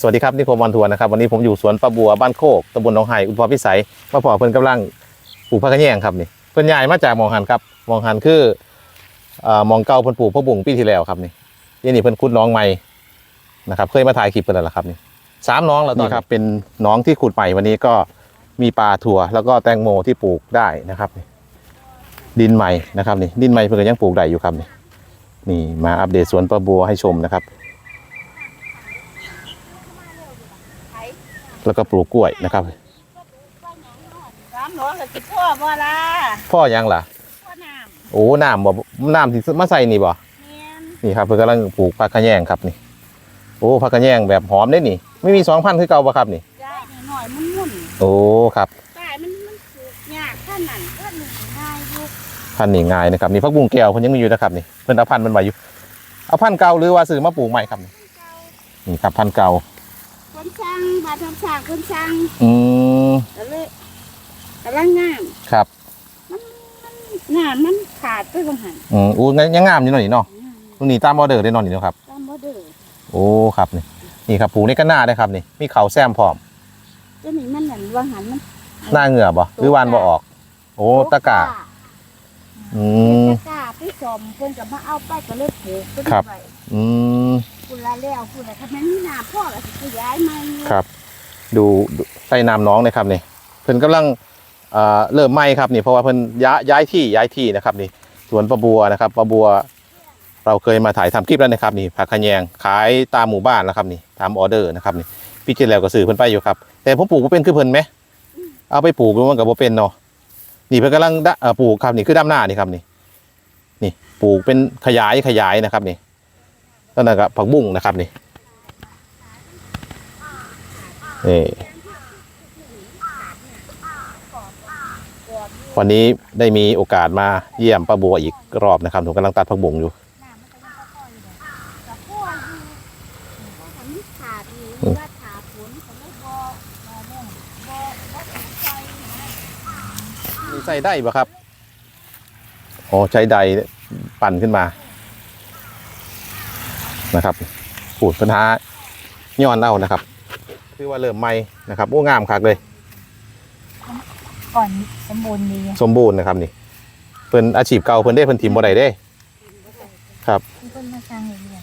สวัสดีครับนี่ผมวันทัวร์นะครับวันนี้ผมอยู่สวนปลาบัวบ้านโคกตำบลหนองไห่อุทพรพิสัยมาพอเพิ่นกำลังปลูกผักกระแยงครับนี่เพิ่นย้ายมาจากหมองหันครับหมองหันคือเอ่อหมองเก่าเพิ่นปลูกพะบุ่งปีที่แล้วครับนี่ยี่นี่เพิ่นขุดหน้องใหม่นะครับเคยมาถ่ายคลิปเพิ่นแล้วล่ะครับนี่สามหน้องแล้วตอนนี้ครับเป็นหน้องที่ขุดใหม่วันนี้ก็มีปลาถั่วแล้วก็แตงโมที่ปลูกได้นะครับนี่ดินใหม่นะครับนี่ดินใหม่เพิ่นก็ยังปลูกได้อยู่ครับนี่นี่มาอัปเดตสวนปลาบัวให้ชมนะครับ แล้วก็ปลูกกล้วยนะครับสามหลวงกับสิพ่อบ่ล่ะพ่อยังล่ะ พ่อน้โอ้น้ำบ่น้ำที่มาใส่นี่บ่ำแม่นนี่ครับเพิ่นกำลังปลูกผักกระแยงครับนี่ โอ้ผักกระแยงแบบหอมได้นี่ ไม่มีสองพันคือเก่าบ่ครับนี่ ได้นี่หน่อยมันมุ่นโอ้ครับตายมันมันปลูกยากขั้นนั้นขั้นหนึ่งง่ายอยู่พันธุ์นี่ง่ายนะครับนี่ผักบุ้งแก้วเพิ่นยังมีอยู่นะครับนี่เพิ่นเอาพันธุ์มันไว้อยู่เอาพันธุ์เก่าหรือว่าซื้อมาปลูกใหม่ครับนี่เก่านี่ครับพันธุ์เก่า คนสร้างบาดทำสร้างคนสร้างอืมก็เลยกำลังงามครับงามมันขาดไปบางหันอืมอู้งั้นยังงามอยู่หน่อยนี่เนาะตรงนี้ตามออเดอร์ได้เนอนนี่เนาะครับ ตามบ่เด้อโอ้ครับนี่นี่ครับปลูกในกันหน้าได้ครับนี่มีเขาแซมพร้อมเจ้านี่มันนั่นบางหันมันหน้าเหงื่อบ่หรือวานบ่ออก โอ้ตะกร้าอืมตะกร้าไปสอมเพิ่นก็มาเอาไปก็เลยปลูกขึ้นครับไปอืม คุณละแล้วคุณละถ้ามันมีน้าพ่อก็สิขยายมาครับ ดูดูใต้น้ำน้องนะครับนี่เพิ่นกำลังเอ่อเริ่มไหม้ครับนี่เพราะว่าเพิ่นย้ายย้ายที่ย้ายที่นะครับนี่สวนปลาบัวนะครับปลาบัว เราเคยมาถ่ายทำคลิปแล้วนะครับนี่ผักขะแยงขายตามหมู่บ้านนะครับนี่ตามออเดอร์นะครับนี่พี่เจแล้วก็ซื้อเพิ่นไปอยู่ครับ แต่ผมปลูกบ่เป็นคือเพิ่นไหมเอาไปปลูกมันก็บ่เป็นเนาะนี่เพิ่นกำลังดะเอ่อปลูกครับนี่คือด้านหน้านี่ครับนี่นี่ปลูกเป็นขยายขยายนะครับนี่ แล้วนั่นก็ผักบุ้งนะครับนี่นี่วันนี้ได้มีโอกาสมาเยี่ยมป้าบัวอีกรอบนะครับผมกำลังตัดผักบุ้งอยู่แต่พ่ออยู่เพราะมันขาดอยู่ว่าขาฝนก็เลยบ่บ่เรื่องบ่บ่สนใจนะมีใส่ได้ปะครับอ๋อใช้ใดปั่นขึ้นมา นะครับปูดปัญหาย้อนเอานะครับ คือว่าเริ่มไหมนะครับโอ้งามคักเลย ก่อนสมบูรณ์ดีสมบูรณ์นะครับนี่เพิ่นอาชีพเก่าเพิ่นได้เพิ่นทีมบ่ได้เด้ ครับมีคนมาสร้างเรื่อย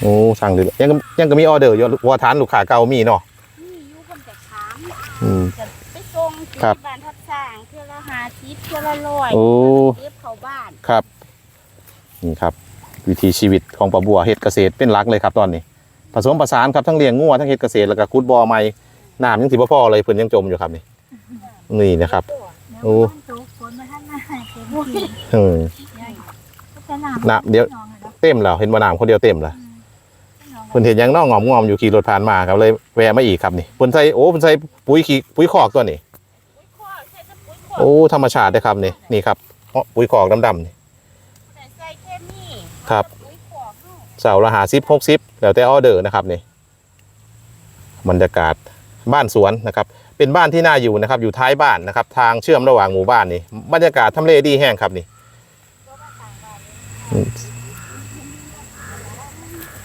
โอ้สั่งเลยยังยังก็มีออเดอร์อยู่ว่าทานลูกค้าเก่ามีเนาะๆนี่อยู่คนแต่ถามอืม จะไปส่งที่ครับบ้านทับสร้างเทื่อละห้าสิบเทื่อละร้อยโอ้ เก็บเข้าบ้านครับ นี่ครับ วิถีชีวิตของปลาบัวเฮ็ดเกษตรเป็นหลักเลยครับตอนนี้ ผสมผสานครับทั้งเลี้ยงงัวทั้งเฮ็ดเกษตรแล้วก็ขุดบ่อใหม่น้ำยังสิบ่พอเลยเพิ่นยังจมอยู่ครับนี่นี่นะครับโอ้ฝนมาท่านมาเก็บบุญเออจะน้น้ำเดี๋ยวเต็มแล้วเห็นบ่น้ำคนเดียวเต็มแล้วเพิ่นเห็นหยังน้องงอมงอมอยู่ขี่รถผ่านมาครับเลยแวะมาอีกครับนี่เพิ่นใส่โอ้เพิ่นใส่ปุ๋ยขี้ปุ๋ยคอกตัวนี้โอ้ธรรมชาติเด้อครับนี่นี่ครับอ๋อปุ๋ยคอกดำๆนี่ใส่เคมี ครับเสาละหาสิบหกสิบแล้วแต่ออเดอร์นะครับนี่บรรยากาศบ้านสวนนะครับ เป็นบ้านที่น่าอยู่นะครับ อยู่ท้ายบ้านนะครับ ทางเชื่อมระหว่างหมู่บ้านนี่บรรยากาศทำเลดีแห้งครับนี่อืม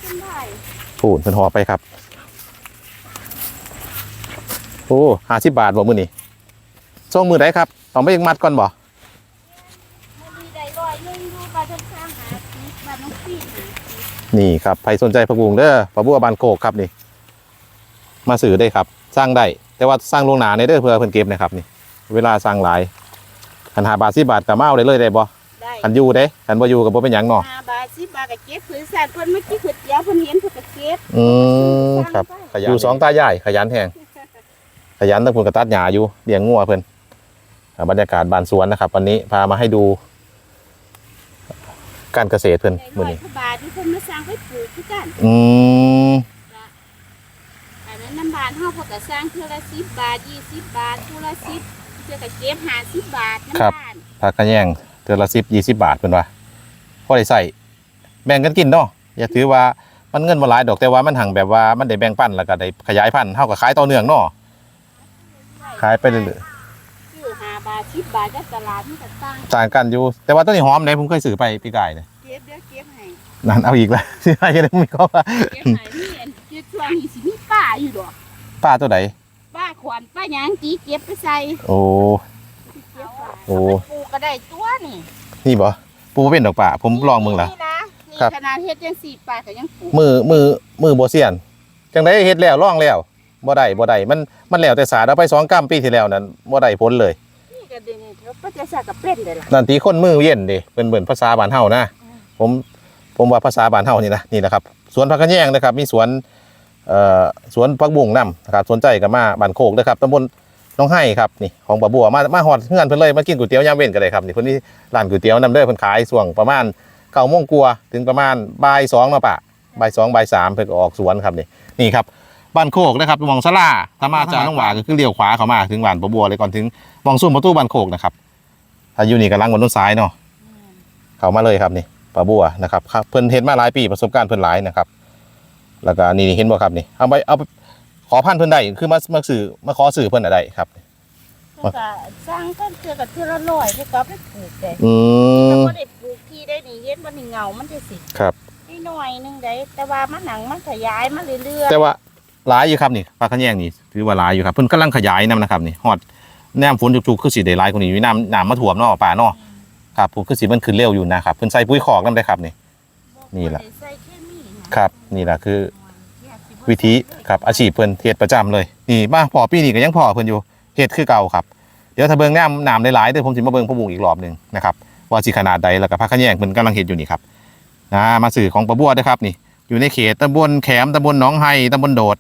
ขึ้นได้พูดเป็นหอไปครับ โอ้ห้าสิบบาทบ่มือนี่ส่งมือไหนครับต้องไปยังมัดก่อนบ่ ไม่ดีได้ร้อยหนึงดูบ้านทับสร้างหาสิบบ้า นน้องปีหาสิบนี่ครับใครสนใจผักบุ้งเด้อปลาบัวบานโกกครับนี่ มาซื้อได้ครับ สร้างได้ แต่ว่าสร้างล่วงหนาในเด้อเพื่อเพิ่นเก็บนะครับนี่ เวลาสร้างหลายคันหาบาทสิบาทก็มาเอาได้เลยได้บ่ได้คันอยู่เด้คันบ่อยู่ก็บ่เป็นหยังเนาะห้าบาทสิบบาทก็เก็บผืนสัตว์เพิ่นเมื่อกี้ผืนเดียวเพิ่นเห็นเพิ่นก็เก็บอืมครับขยันอยู่สองตายายขยันแฮงขยันตั้งพุ่นกระตัดหญ้าอยู่เลี้ยงงัวเพิ่นอ่าบรรยากาศบ้านสวนนะครับ วันนี้พามาให้ดู การเกษตรเพิ่นได้มื้ร้ออยนี้กว่าบาทที่เพิ่นมาสร้างให้ปลูกคือกันอืมอันนั้นน้ำบานเฮาเพิ่นก็สร้างเทื่อละ10บาท20บาทผู้ละ10เทื่อก็เก็บ50บาทน้ำบานผักกระแยงเทื่อละ10 20บาทเพิ่นว่าพอได้ใส่แบ่งกันกินเนาะอย่าถือว่ามันเงินบ่หลายดอกแต่ว่ามันหังแบบว่ามันได้แบ่งปันแล้วก็ได้ขยายพันธุ์เฮาก็ขายต่อเนื่องเนาะขายไปเรื่อยซื้อ5 บาท10บาทจากตลาดมันก็ต่างๆต่างกันอยู่ แต่ว่าต้นนี้หอมเด้ผมเคยซื้อไปปีกายเนี่ยเก็บเดี๋ยวเก็บให้นั่นเอาอีกแล้วสิให้ยังมีก็ว่าเก็บให้มีอันเก็บช่วช่วงนี้สิมีป้าอยู่ดอกป้าตัวไหนป้าขวัญป้าหยังจีเก็บไปใส่โอ้เก็บไว้โอ้เอาไปปลูกก็ได้ตัวนี่นี่บ่ปูเป็นดอกป่าผมลองมึงล่ะนี่นะนี่ครับขนาดเฮ็ดจังสี่ป้าก็ยังปลูกมือมือมือบ่เซียนจังได้เฮ็ดแล้วลองแล้วบ่ได้บ่ได้มันมันแล้วแต่สาดเอาไปสองกรัมปีที่แล้วนั้นบ่ได้ผลเลยนี่ ก็เดี๋ยวนี้เขาก็จะสากับเป็นได้ล่ะนั่นตีคนมือเย็นเด้เป็นเหมือนภาษาบ้านเฮานะผมผมว่าภาษาบ้านเฮานี่นะนี่นะครับสวนผักกระแยงนะครับ มีสวนเอ่อสวนผักบุ้งนํนะครับสนใจก็มาบ้านโคกนะครับตำบลน้องไห้ครับนี่ของบ่บัวมามาฮอดเฮือนเพิ่นเลยมากินก๋วยเตี๋ยวยามเว้นก็ได้ครับนี่เพิ่นนี่ร้านก๋วยเตี๋ยวนำเด้อเพิ่นขายช่วงประมาณ9โมงกว่าถึงประมาณบ่าย2มาปะบ่าย2บ่าย3เพิ่นก็ออกสวนครับนี่นี่ครับ บ้านโคกนะครับมองสลาถ้ามาจากน้องหวาก็คือเลี้ยวขวาเข้ามาถึงบ้านบ่บัวเลยก่อนถึงมองซุ้มประตูบ้านโคกนะครับถ้าอยู่นี่ก็ลังบนต้นซ้ายเนาะเข้ามาเลยครับนี่ปลาบัวนะครับครับเพิ่นเห็นมาหลายปีประสบการณ์เพิ่นหลายนะครับ แล้วก็นี่เห็นบ่ครับนี่เอาไปเอาไปขอพันธุ์เพิ่นได้คือมามาสื่อมาขอสื่อเพิ่นอะได้ครับเขาก็สร้างก็เจอกับเทื่อละร้อยที่ก็ไปปลูกได้อืถ้ามบ่ได้ปลูกที่ได้นี่เฮ็ดมันนี่เงามันจะสิครับนิดหน่อยหนึงได้แต่ว่ามันหนังมันขยายมาเรื่อยแต่ว่า หลายอยู่ครับนี่ปลาขะแยงนี่ถือว่าหลายอยู่ครับเพิ่นกำลังขยายนํนะครับนี่ฮอดแนมฝนจุกๆคือสิได้หลายกว่านี้อยู่น้ำน้ำมาท่วมเนาะป่าเนาะครับผมคือสิมันขึ้นเร็วอยู่นะครับเพิ่นใส่ปุ๋ยคอกนำได้ครับนี่ๆนี่ล่ะ บ่ได้ใส่เคมีนะครับ นี่ล่ะคือ วิธีครับอาชีพเพิ่นเฮ็ดประจำเลยนี่มาพอปีนี้ก็ยังพอเพิ่นอยู่เฮ็ดคือเก่าครับ เดี๋ยวถ้าเบิ่งน้ำน้ำหลายๆเดี๋ยวผมสิมาเบิ่งพะบุงอีกรอบหนึงนะครับว่าสิขนาดใดแล้วก็พักขะแยงเพิ่นกำลังเฮ็ดอยู่นี่ครับนะมาสื่อของปะบัวเด้อครับนี่อยู่ในเขตตำบลแขมตำบลหนองไฮตำบลโดด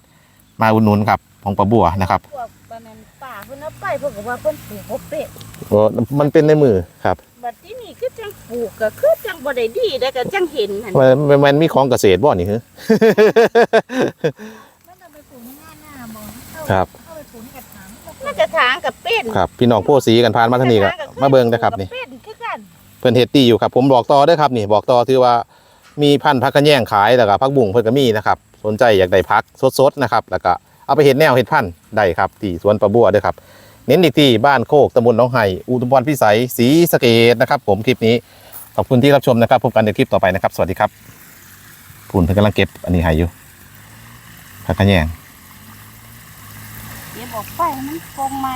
มาอุดหนุนครับของปะบัวนะครับพวกปานนั้นป่าเพิ่นเอาไปเพิ่นก็ว่าเพิ่นปลูกบ่เป็ดโอ้มันเป็นในมือครับบัดที่นี่คือจังปลูกก็คือจังบ่ได้ดีได้ก็จังเห็นหั่นมันมันมันมีของเกษตรบ่นี่คือมันเอาไปปลูกในหน้าหน้ามองเข้าครับเข้าไปปลูกในกระถางมันจะทางกับเป็นครับพี่น้องโพสีกันผ่านมาทางนี้ก็มาเบิ่งนะครับนี่ เป็นคือกัน เพิ่นเฮ็ดดีอยู่ครับ ผมบอกต่อเด้อครับนี่บอกต่อถือว่า มีพันธุ์พักกระแยงขายแล้วก็พักบุ้งเพิ่นก็มีนะครับ สนใจอยากได้พักสดๆนะครับ แล้วก็เอาไปเฮ็ดแนวเฮ็ดพันธุ์ได้ครับที่สวนปลาบัวเด้อครับ เน้นอีกที่บ้านโคกตำบลหนองไห่อุทุมพรพิสัยศรีสะเกษนะครับ ผมคลิปนี้ขอบคุณที่รับชมนะครับพบกันในคลิปต่อไปนะครับ สวัสดีครับคุณเพิ่นกำลังเก็บอันนี้ให้อยู่พักกระแยงเดี๋ยวบอกไปมันคงใหม่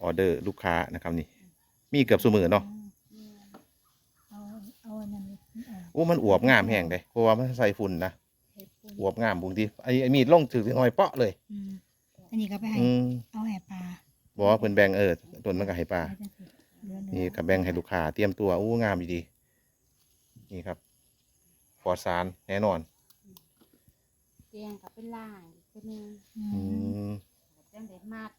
ออเดอร์ลูกค้านะครับนี่มีเกือบซุมื้อเนาะ เอาเอาอันนั้นเอา โอ้มันอวบงามแห้งเด้เพราะว่ามันใส่ฝุ่นนะเห็ดปูนอวบงามบุงทีไอ้ไอ้มีดลงถือหน่อยเปาะเลย อืมอันนี้ก็ไปให้อืมเอาแห่ปลาบอกว่าเพิ่นแบ่งเออต้นมันก็ให้ปลาไว้จังสิเหลือนี่ๆกับแบ่งให้ลูกค้าเตรียมตัวอู้งามดีๆนี่ครับปลอดสารแน่นอนเตียงกับเป็นล่างอีกคนนึงอือืมมจังได้มาก